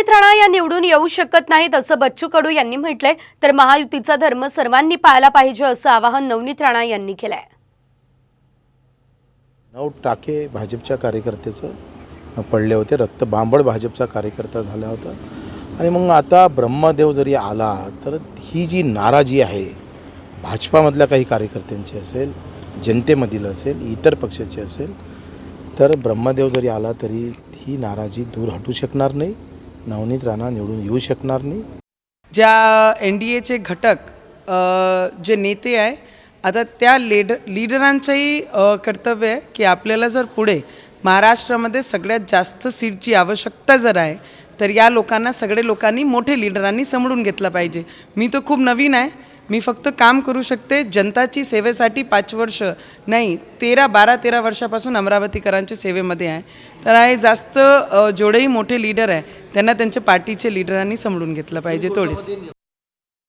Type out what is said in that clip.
अमित राणा या निवडून येऊ शकत नाहीत असं बच्चू कडू यांनी म्हटलंय. तर महायुतीचा धर्म सर्वांनी पाळला पाहिजे असं आवाहन नवनीत राणा यांनी केलंय. नऊ टाके भाजपच्या कार्यकर्त्याचं पडले होते. रक्त बांबड भाजपचा कार्यकर्ता झाला होता. आणि मग आता ब्रह्मदेव जरी आला तर ही जी नाराजी आहे भाजपामधल्या काही कार्यकर्त्यांची असेल जनतेमधील असेल इतर पक्षाची असेल तर ब्रह्मदेव जरी आला तरी ही नाराजी दूर हटू शकणार नाही. नवनीत राणा निवडून येऊ शकणार नाही. ज्या एन डी एचे घटक जे नेते आहे आता त्या लीडर लीडरांचंही कर्तव्य आहे की आपल्याला जर पुढे महाराष्ट्रामध्ये सगळ्यात जास्त सीटची आवश्यकता जर आहे तर या लोकांना सगळे लोकांनी मोठे लीडरांनी समडून घेतलं पाहिजे. मी तर खूप नवीन आहे मी फक्त काम करू शकते जनताची सेवेसाठी पाच वर्ष. नाही तेरा बारा तेरा वर्षापासून अमरावतीकरांच्या सेवेमध्ये आहे. तर आहे जास्त जेवढेही मोठे लीडर आहे त्यांना त्यांच्या पार्टीचे लीडरांनी समडून घेतलं पाहिजे थोडीच